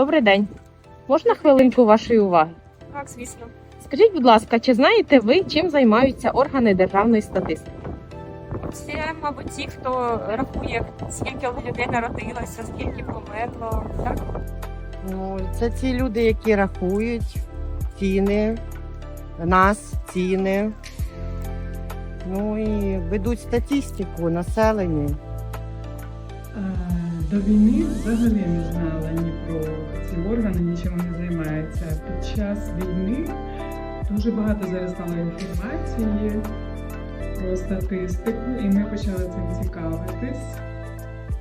Добрий день. Можна хвилинку вашої уваги? Так, звісно. Скажіть, будь ласка, чи знаєте ви, чим займаються органи державної статистики? Це, мабуть, ті, хто рахує, скільки людей народилося, скільки померло. Так? Ну, це ті люди, які рахують ціни, нас, ціни. Ну і ведуть статистику населення. До війни взагалі не знала ні про ці органи, нічим не займаються. Під час війни дуже багато зараз стало інформації про статистику, і ми почали цим цікавитись.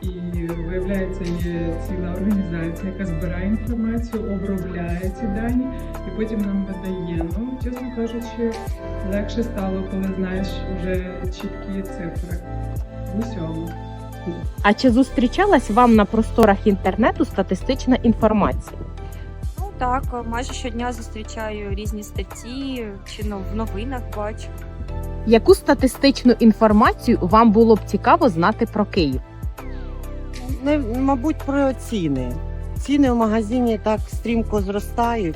І виявляється, є ціла організація, яка збирає інформацію, обробляє ці дані і потім нам видає. Ну, чесно кажучи, легше стало, коли знаєш вже чіткі цифри в усьому. А чи зустрічалась вам на просторах інтернету статистична інформація? Ну так, майже щодня зустрічаю різні статті, чи ну, в новинах бачу. Яку статистичну інформацію вам було б цікаво знати про Київ? Не, мабуть, про ціни. Ціни в магазині так стрімко зростають.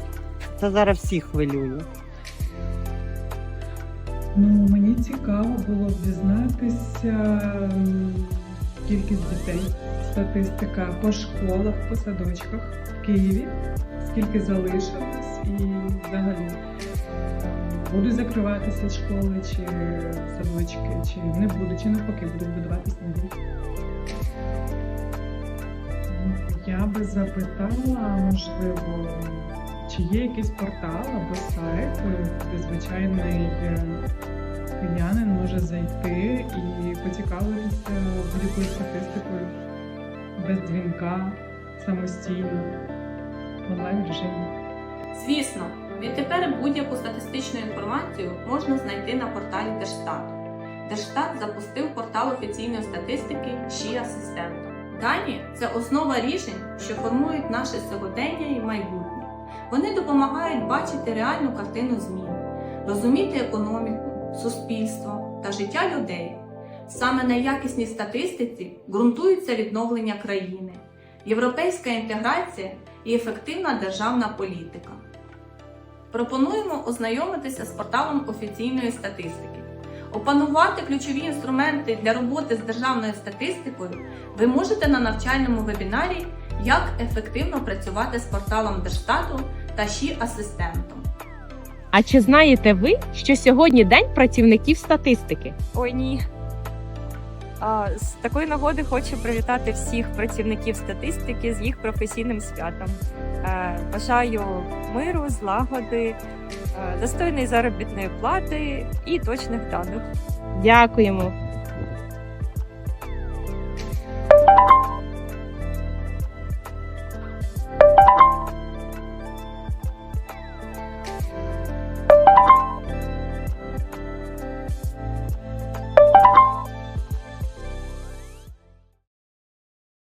Це зараз всіх хвилює. Ну, мені цікаво було б дізнатися кількість дітей, статистика по школах, по садочках в Києві, скільки залишилось і взагалі будуть закриватися школи чи садочки, чи не будуть, чи навпаки будуть будуватися нові. Я би запитала, можливо, чи є якийсь портал або сайт, де звичайний е, киянин може зайти і поцікавитися будь-якою статистикою без дзвінка, самостійно, в онлайн режимі. Звісно, відтепер будь-яку статистичну інформацію можна знайти на порталі Держстату. Держстат запустив портал офіційної статистики «Ші асистентом. Дані це основа рішень, що формують наше сьогодення і майбутнє. Вони допомагають бачити реальну картину змін, розуміти економіку, суспільство та життя людей. Саме на якісній статистиці ґрунтується відновлення країни, європейська інтеграція і ефективна державна політика. Пропонуємо ознайомитися з порталом офіційної статистики. Опанувати ключові інструменти для роботи з державною статистикою ви можете на навчальному вебінарі Як ефективно працювати з порталом Держстату та ШІ асистентом. А чи знаєте ви, що сьогодні день працівників статистики? Ой, ні. А, з такої нагоди хочу привітати всіх працівників статистики з їх професійним святом. Е, Бажаю миру, злагоди, е, достойної заробітної плати і точних даних. Дякуємо.